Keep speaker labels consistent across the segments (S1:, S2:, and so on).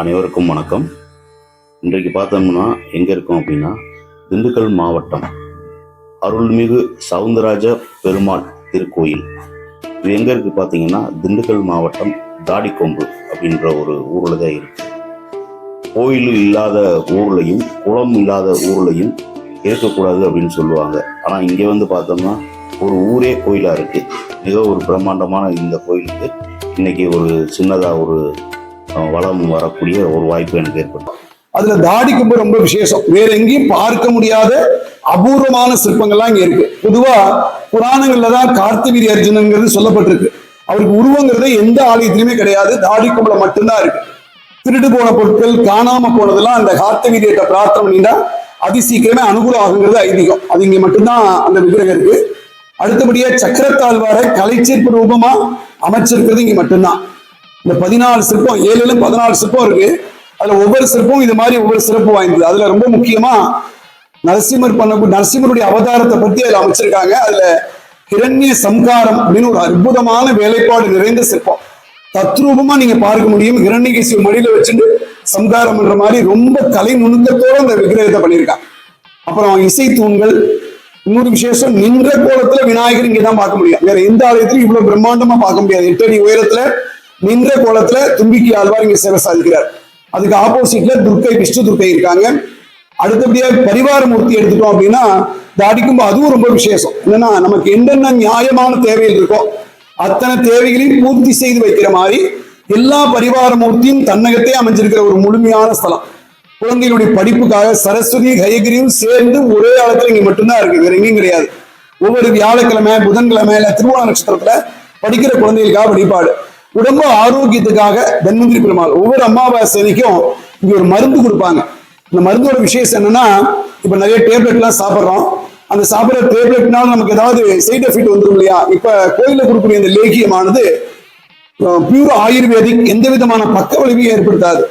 S1: அனைவருக்கும் வணக்கம். இன்றைக்கு பார்த்தோம்னா எங்கே இருக்கோம் அப்படின்னா திண்டுக்கல் மாவட்டம். அருள்மிகு சவுந்தரராஜ பெருமாள் திருக்கோயில். இது எங்கே இருக்குது பார்த்தீங்கன்னா திண்டுக்கல் மாவட்டம் தாடிக்கொம்பு அப்படின்ற ஒரு ஊரில் தான் இருக்குது கோயில் இல்லாத ஊர்லையும் குளம் இல்லாத ஊர்லையும் இருக்கக்கூடாது அப்படின்னு சொல்லுவாங்க. ஆனால் இங்கே வந்து பார்த்தோம்னா ஒரு ஊரே கோயிலாக இருக்குது மிக ஒரு பிரம்மாண்டமான இந்த கோயிலுக்கு இன்றைக்கி ஒரு சின்னதாக ஒரு வளம் வரக்கூடிய ஒரு வாய்ப்பு எனக்கு ஏற்படும்.
S2: அதுல தாடி கும்பு ரொம்ப விசேஷம். வேற எங்கேயும் பார்க்க முடியாத அபூர்வமான சிற்பங்கள்லாம் இங்க இருக்கு. பொதுவா புராணங்கள்ல தான் கார்த்திவீரி அர்ஜுனங்கிறது சொல்லப்பட்டிருக்கு. அவருக்கு உருவங்கிறது எந்த ஆலயத்திலுமே கிடையாது. தாடி கும்பல மட்டும்தான் இருக்கு. திருடு போன பொருட்கள் காணாம போனதெல்லாம் அந்த கார்த்தவீரியத்தை பிரார்த்தனை பண்ணிட்டா அதி சீக்கிரமே அனுகூலம் ஆகுங்கிறது ஐதீகம். அது இங்க மட்டும்தான் அந்த விக்கிரகம் இருக்கு. அடுத்தபடியா சக்கரத்தாழ்வாரை கலைச்சிற்ப ரூபமா அமைச்சிருக்கிறது இங்க மட்டும்தான். இந்த பதினாலு சிற்பம் ஏழுல பதினாலு சிற்பம் இருக்கு. அதுல ஒவ்வொரு சிற்பமும் இது மாதிரி ஒவ்வொரு சிறப்பு வாய்ந்தது. அதுல ரொம்ப முக்கியமா நரசிம்மர் பண்ண நரசிம்மருடைய அவதாரத்தை பத்தி அதுல அமைச்சிருக்காங்க. அதுல ஹிரண்ய சம்காரம் அப்படின்னு ஒரு அற்புதமான வேலைப்பாடு நிறைந்த சிற்பம். தத்ரூபமா நீங்க பார்க்க முடியும். இரண்டிகேசி மடியில வச்சுட்டு சம்காரம் என்ற மாதிரி ரொம்ப கலை நுணுக்கத்தோட அந்த விக்கிரகத்தை பண்ணியிருக்காங்க. அப்புறம் இசை தூண்கள் இன்னொரு விசேஷம் நின்ற கோலத்துல விநாயகர் இங்கதான் பார்க்க முடியும். வேற எந்த ஆலயத்திலும் இவ்வளவு பிரம்மாண்டமா பார்க்க முடியாது. எட்டு அடி உயரத்துல நின்ற கோலத்துல தும்பிக்கை ஆழ்வார் இங்க சேவை சாதிக்கிறார். அதுக்கு ஆப்போசிட்ல துர்க்கை விஷ்ணு துர்க்கை இருக்காங்க. அடுத்தபடியாக பரிவார மூர்த்தி எடுத்துட்டோம் அப்படின்னா தாடிக்கும்போது அதுவும் ரொம்ப விசேஷம். என்னன்னா நமக்கு என்னென்ன நியாயமான தேவைகள் இருக்கோ அத்தனை தேவைகளையும் பூர்த்தி செய்து வைக்கிற மாதிரி எல்லா பரிவார மூர்த்தியும் தன்னகத்தே அமைஞ்சிருக்கிற ஒரு முழுமையான ஸ்தலம். குழந்தைகளுடைய படிப்புக்காக சரஸ்வதி கயகிரியும் சேர்ந்து ஒரே இடத்துல இங்க மட்டும்தான் இருக்கு. வேற எங்கேயும் கிடையாது. ஒவ்வொரு வியாழக்கிழமை புதன்கிழமை இல்ல திருவோண நட்சத்திரத்துல படிக்கிற குழந்தைகளுக்காக வழிபாடு. உடம்பு ஆரோக்கியத்துக்காக தன்வந்திரி பெருமாள் ஒவ்வொரு அமாவாசனைக்கும் இங்க ஒரு மருந்து கொடுப்பாங்க. இந்த மருந்தோட விசேஷம் என்னன்னா இப்ப நிறைய டேப்லெட் எல்லாம் அந்த சாப்பிட்ற டேப்லெட்னால நமக்கு ஏதாவது சைட் எஃபெக்ட் வந்துடும் இல்லையா? இப்ப கோயில கொடுக்கக்கூடிய இந்த லேகியமானது பியூர் ஆயுர்வேதிக் எந்த விதமான பக்க விளைவையும் ஏற்படுத்தாது.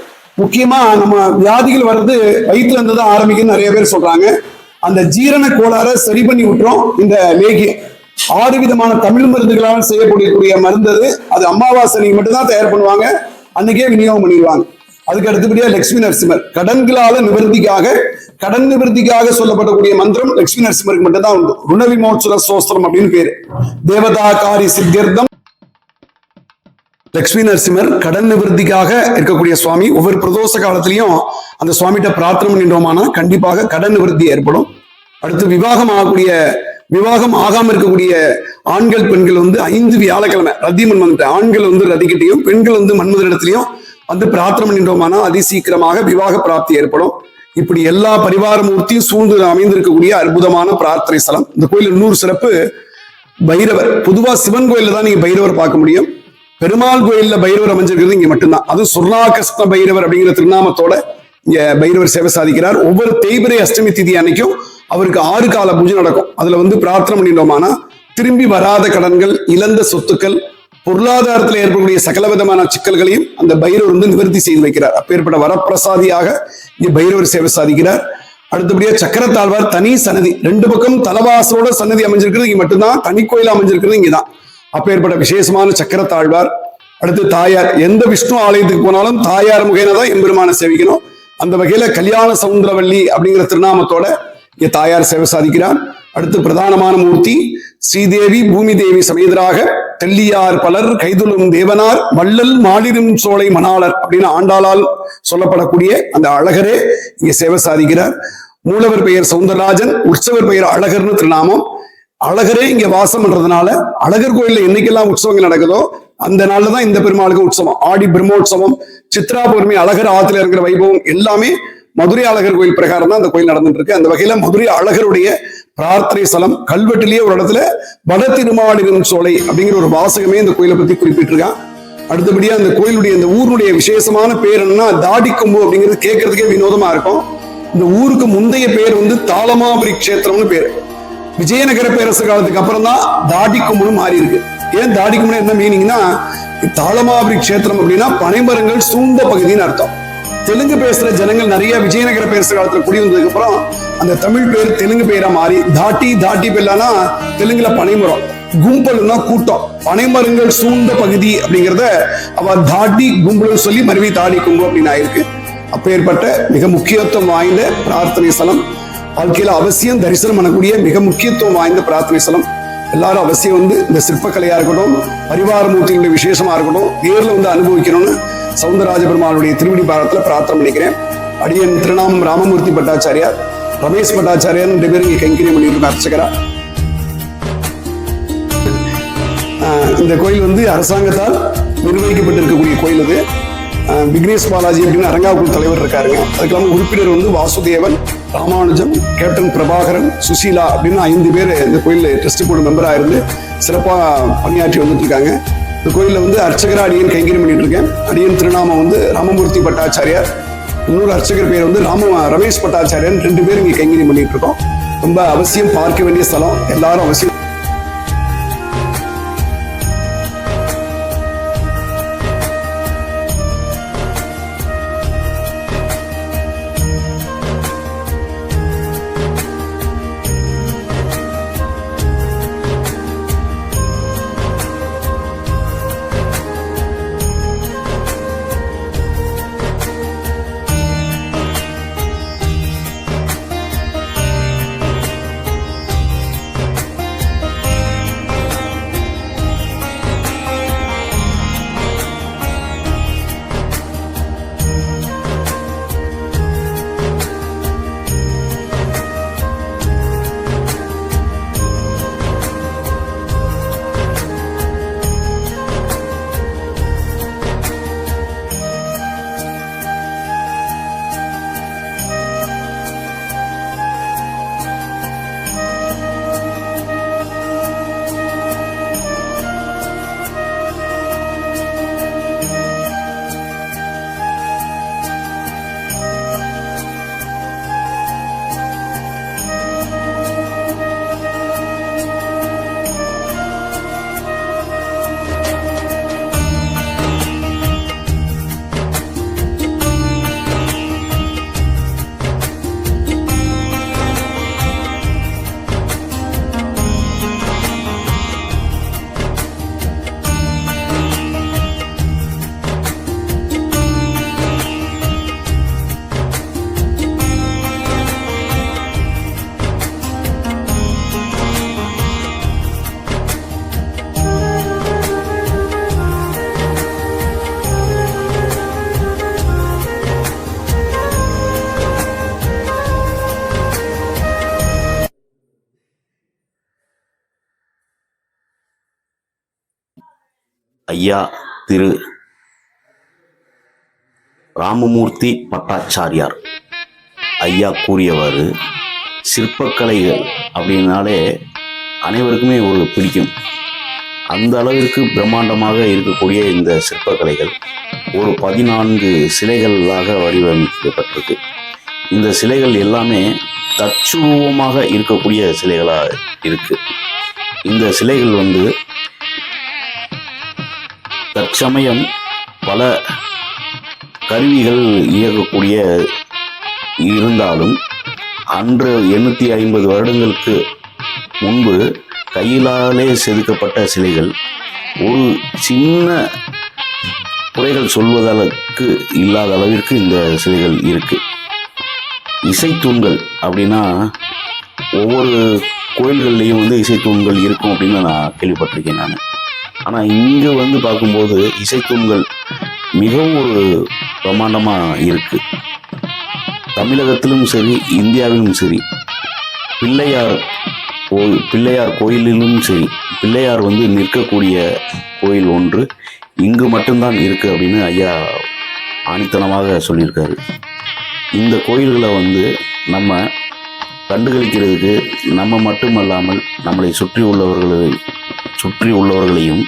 S2: முக்கியமா நம்ம வியாதிகள் வர்றது வயிற்றுல இருந்து தான் ஆரம்பிக்குன்னு நிறைய பேர் சொல்றாங்க. அந்த ஜீரண கோளாறை சரி பண்ணி விட்டுரும் இந்த லேகியம். ஆறு விதமான தமிழ் மருந்துகளால் செய்யக்கூடிய மருந்து அது அது அமாவாசை அன்னைக்கு மட்டும்தான் தயார் பண்ணுவாங்க. அன்னைக்கே விநியோகம் பண்ணிடுவாங்க. அதுக்கு அடுத்தபடியா லட்சுமி நரசிம்மர். கடன்களால நிவர்த்திக்காக கடன் நிவர்த்திக்காக சொல்லப்படக்கூடிய மந்திரம் லட்சுமி நரசிம்மருக்கு மட்டும்தான் உண்டு. ருண விமோச்சன சோஸ்திரம் அப்படின்னு பேரு. தேவதா காரி சித்தியர்த்தம். லட்சுமி நரசிம்மர் கடன் நிவர்த்திக்காக இருக்கக்கூடிய சுவாமி ஒவ்வொரு பிரதோஷ காலத்திலையும் அந்த சுவாமிகிட்ட பிரார்த்தனை பண்ணிட்டோமானா கண்டிப்பாக கடன் நிவர்த்தி ஏற்படும். அடுத்து விவாகம் ஆகக்கூடிய விவாகம் ஆகாம இருக்கக்கூடிய ஆண்கள் பெண்கள் வந்து ஐந்து வியாழக்கிழமை ரத்திமன் வந்துட்டு ஆண்கள் வந்து ரதிக்கிட்டையும் பெண்கள் வந்து மன்மதனிடத்திலையும் வந்து பிரார்த்தனை பண்ணிட்டோமானா அதி சீக்கிரமாக விவாக பிராப்தி ஏற்படும். இப்படி எல்லா பரிவார மூர்த்தியும் சூழ்ந்து அமைந்திருக்கக்கூடிய அற்புதமான பிரார்த்தனை ஸ்தலம். இந்த கோயில் இன்னொரு சிறப்பு. பைரவர் பொதுவா சிவன் கோயில்ல தான் நீங்க பைரவர் பார்க்க முடியும். பெருமாள் கோயில்ல பைரவர் அமைஞ்சிருக்கிறது இங்க மட்டும்தான். அது சுர்ணாகிருஷ்ண பைரவர் அப்படிங்கிற திருநாமத்தோட பைரவர் சேவை சாதிக்கிறார். ஒவ்வொரு தேய்பிரை அஷ்டமி திதி அன்னைக்கும் அவருக்கு ஆறு கால பூஜை நடக்கும். அதுல வந்து பிரார்த்தனை பண்ணிட்டோமானா திரும்பி வராத கடன்கள் இழந்த சொத்துக்கள் பொருளாதாரத்தில் ஏற்படக்கூடிய சகல விதமான சிக்கல்களையும் அந்த பைரவர் வந்து நிவர்த்தி செய்து வைக்கிறார். அப்பேற்பட்ட வரப்பிரசாதியாக இங்க பைரவர் சேவை சாதிக்கிறார். அடுத்தபடியா சக்கரத்தாழ்வார் தனி சன்னதி. ரெண்டு பக்கம் தலவாசலோட சன்னதி அமைஞ்சிருக்கிறது. இங்க மட்டும்தான் தனி கோயில் அமைஞ்சிருக்கிறது இங்கதான். அப்பேற்பட்ட விசேஷமான சக்கரத்தாழ்வார். அடுத்து தாயார். எந்த விஷ்ணு ஆலயத்துக்கு போனாலும் தாயார் முகையில தான் எம்பெருமான சேவிக்கணும். அந்த வகையில கல்யாண சவுந்தரவல்லி அப்படிங்கிற திருநாமத்தோட இங்க தாயார் சேவை சாதிக்கிறார். அடுத்து பிரதானமான மூர்த்தி ஸ்ரீதேவி பூமி தேவி சமேதராக தெல்லியார் பலர் கைதுளும் தேவனார் வள்ளல் மாளிரும் சோலை மணாளர் அப்படின்னு ஆண்டாளால் சொல்லப்படக்கூடிய அந்த அழகரே இங்க சேவை சாதிக்கிறார். மூலவர் பெயர் சவுந்தரராஜன் உற்சவர் பெயர் அழகர்னு திருநாமம். அழகரே இங்க வாசம் பண்றதுனால அழகர் கோயில்ல என்னைக்கெல்லாம் உற்சவங்கள் நடக்குதோ அந்த நாள்ல தான் இந்த பெருமாளுக்கு உற்சவம். ஆடி பிரம்மோற்சவம் சித்ரா பௌர்ணமி அழகர் ஆத்துல இருக்கிற வைபவம் எல்லாமே மதுரை அழகர் கோயில் பிரகாரம் தான் அந்த கோயில் நடந்துட்டு இருக்கு அந்த வகையில மதுரை அழகருடைய பிரார்த்தனை ஸ்தலம் கல்வெட்டிலேயே ஒரு இடத்துல வட திருமாலிரும் சோலை அப்படிங்கிற ஒரு வாசகமே இந்த கோயிலை பத்தி குறிப்பிட்டிருக்கான். அடுத்தபடியா அந்த கோயிலுடைய இந்த ஊருடைய விசேஷமான பேர் என்னன்னா தாடிக்கொம்பு அப்படிங்கிறது கேட்கறதுக்கே வினோதமா இருக்கும். இந்த ஊருக்கு முந்தைய பேர் வந்து தாளமாபுரி கஷேத்திரம்னு பேரு. விஜயநகர பேரரசு காலத்துக்கு அப்புறம் தான் தாடிக்கும்புன்னு மாறி இருக்கு. ஏன் தாடிக்கும்புன்னு என்ன மீனிங்னா தாளமாபுரி கஷேத்திரம் அப்படின்னா பனைமரங்கள் சூழ்ந்த பகுதின்னு அர்த்தம். தெலுங்கு பேசுற ஜனங்கள் நிறைய விஜயநகர பேரரசு காலத்துல குடி வந்ததுக்கு அப்புறம் அந்த தமிழ் பேர் தெலுங்கு பேரா மாறி தாட்டி தாட்டி பெல்லானா தெலுங்குல பனைமரம் கும்பல்னா கூட்டம். பனைமரங்கள் சூழ்ந்த பகுதி அப்படிங்கிறத அவ தாடி கும்பல்னு சொல்லி மறுபடி தாடி கும்பு அப்படின்னு ஆயிருக்கு. அப்பேற்பட்ட மிக முக்கியத்துவம் வாய்ந்த பிரார்த்தனை ஸ்தலம் வாழ்க்கையில அவசியம் தரிசனம் பண்ணக்கூடிய மிக முக்கியத்துவம் வாய்ந்த பிரார்த்தனை ஸ்தலம். எல்லாரும் அவசியம் வந்து இந்த சிற்பக்கலையா இருக்கட்டும் பரிவார மூர்த்திகளுடைய விசேஷமா இருக்கட்டும் நேரில் வந்து அனுபவிக்கணும்னு சவுந்தரராஜ பெருமானுடைய திருவடி பாரத்துல பிரார்த்தனை பண்ணிக்கிறேன். அடியன் திருநாமம் ராமமூர்த்தி பட்டாச்சாரியார் ரமேஷ் பட்டாச்சாரியார் ரெண்டு பேரும் இங்கே கைங்கரியம் பண்ணியிருக்கோம் அர்ச்சகரா. ஆஹ் இந்த கோயில் வந்து அரசாங்கத்தால் நிர்வகிக்கப்பட்டிருக்கக்கூடிய கோயில் இது விக்னேஷ் பாலாஜி அப்படின்னு அரங்காவுக்குள் தலைவர் இருக்காருங்க. அதுக்கு இல்லாமல் உறுப்பினர் வந்து வாசுதேவன் ராமானுஜம் கேப்டன் பிரபாகரன் சுசீலா அப்படின்னு ஐந்து பேர் இந்த கோயிலில் ட்ரஸ்ட் போர்டு மெம்பராக இருந்து சிறப்பாக பணியாற்றி வந்துட்டு இருக்காங்க இந்த கோயிலில் வந்து அர்ச்சகரா அடியன் கைங்கரியம் பண்ணிட்டு இருக்கேன் அடியன் திருநாமம் வந்து ராமமூர்த்தி பட்டாச்சாரியார். இன்னொரு அர்ச்சகர் பேர் வந்து ராம ரமேஷ் பட்டாச்சாரியன் ரெண்டு பேரும் இங்கே கைங்கரியம் பண்ணிட்டு இருக்கோம் ரொம்ப அவசியம் பார்க்க வேண்டிய ஸ்தலம். எல்லாரும் அவசியம்
S1: ஐயா திரு ராமமூர்த்தி பட்டாச்சாரியார். ஐயா கூறியவாறு சிற்பக்கலைகள் அப்படின்னாலே அனைவருக்குமே ஒரு பிடிக்கும். அந்த அளவிற்கு பிரம்மாண்டமாக இருக்கக்கூடிய இந்த சிற்பக்கலைகள் ஒரு பதினான்கு சிலைகளாக வடிவமைக்கப்பட்டிருக்கு. இந்த சிலைகள் எல்லாமே தச்சுருவமாக இருக்கக்கூடிய சிலைகளாக இருக்கு. இந்த சிலைகள் வந்து தற்சமயம் பல கருவிகள் இயக்கக்கூடிய இருந்தாலும் அன்று எண்ணூற்றி ஐம்பது வருடங்களுக்கு முன்பு கையிலாலே செதுக்கப்பட்ட சிலைகள் ஒரு சின்ன குறைகள் சொல்வதற்கு இல்லாத அளவிற்கு இந்த சிலைகள் இருக்குது இசைத்தூண்கள் அப்படின்னா ஒவ்வொரு கோயில்கள்லேயும் வந்து இசைத்தூண்கள் இருக்கும் அப்படின்னு நான் கேள்விப்பட்டிருக்கேன் நான். ஆனால் இங்கே வந்து பார்க்கும்போது இசைத்தூண்கள் மிகவும் ஒரு பிரம்மாண்டமாக இருக்குது தமிழகத்திலும் சரி இந்தியாவிலும் சரி பிள்ளையார் கோயில் பிள்ளையார் கோயிலிலும் சரி பிள்ளையார் வந்து நிற்கக்கூடிய கோயில் ஒன்று இங்கு மட்டும்தான் இருக்குது அப்படின்னு ஐயா ஆணித்தனமாக சொல்லியிருக்காரு. இந்த கோயில்களை வந்து நம்ம கண்டுகளிக்கிறதுக்கு நம்ம மட்டுமல்லாமல் நம்மளை சுற்றி உள்ளவர்களை சுற்றி உள்ளவர்களையும்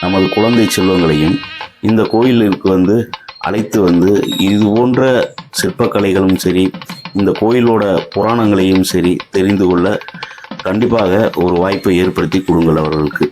S1: நமது குழந்தை செல்வங்களையும் இந்த கோயிலுக்கு வந்து அழைத்து வந்து இது போன்ற சிற்பக்கலைகளும் சரி இந்த கோயிலோட புராணங்களையும் சரி தெரிந்து கொள்ள கண்டிப்பாக ஒரு வாய்ப்பை ஏற்படுத்தி கொடுங்கள் அவர்களுக்கு.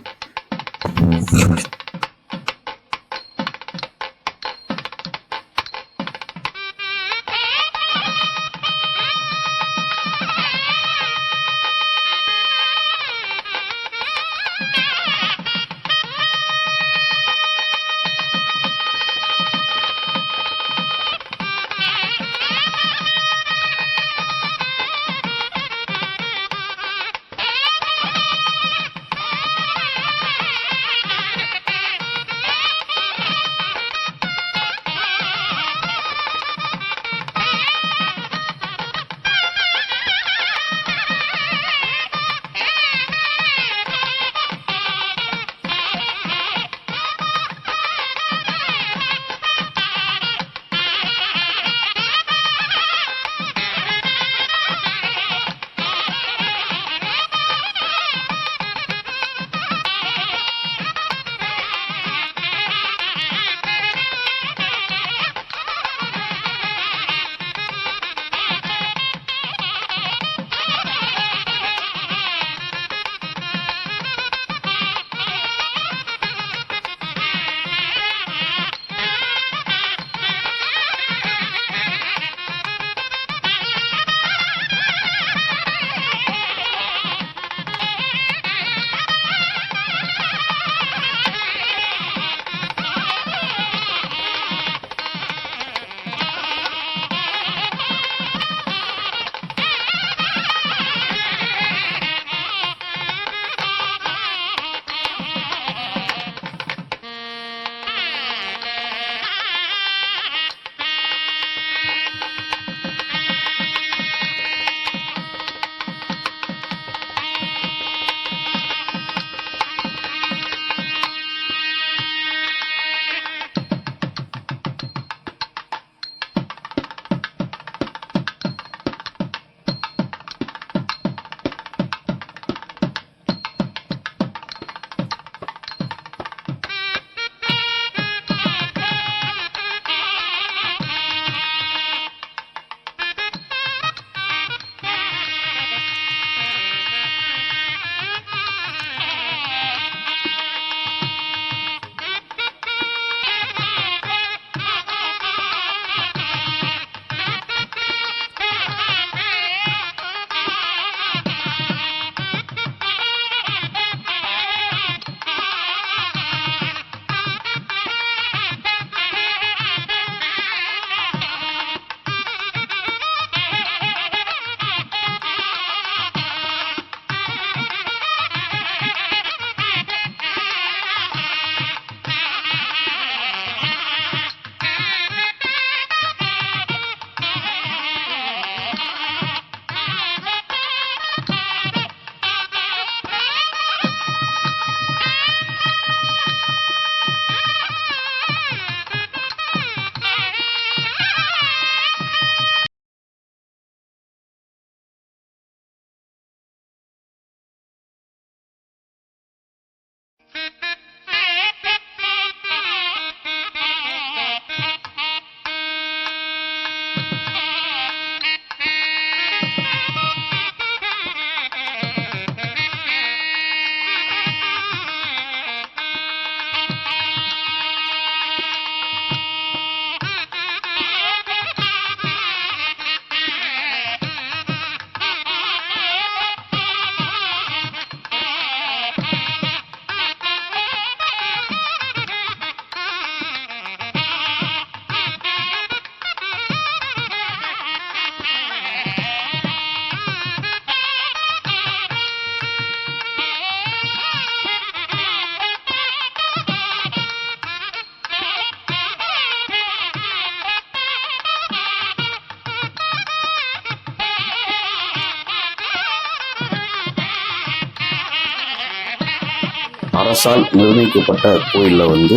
S1: அரசால் நிர்ணயிக்கப்பட்ட கோயிலில் வந்து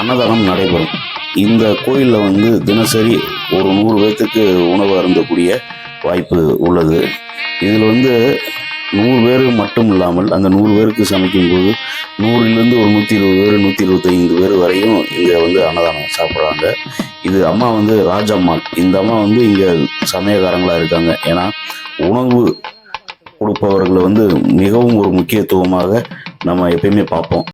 S1: அன்னதானம் நடைபெறும். இந்த கோயிலில் வந்து தினசரி ஒரு நூறு பேர்த்துக்கு உணவு அருந்தக்கூடிய வாய்ப்பு உள்ளது. இதில் வந்து நூறு பேர் மட்டும் இல்லாமல் அந்த நூறு பேருக்கு சமைக்கும்போது நூறுலேருந்து ஒரு நூற்றி இருபது பேர் நூற்றி இருபத்தைந்து பேர் வரையும் இங்கே வந்து அன்னதானம் சாப்பிட்றாங்க. இது அம்மா வந்து ராஜம்மாள். இந்த அம்மா வந்து இங்கே சமயக்காரங்களாக இருக்காங்க. ஏன்னா உணவு கொடுப்பவர்களை வந்து மிகவும் ஒரு முக்கியத்துவமாக நம்ம எப்பயுமே பார்ப்போம்.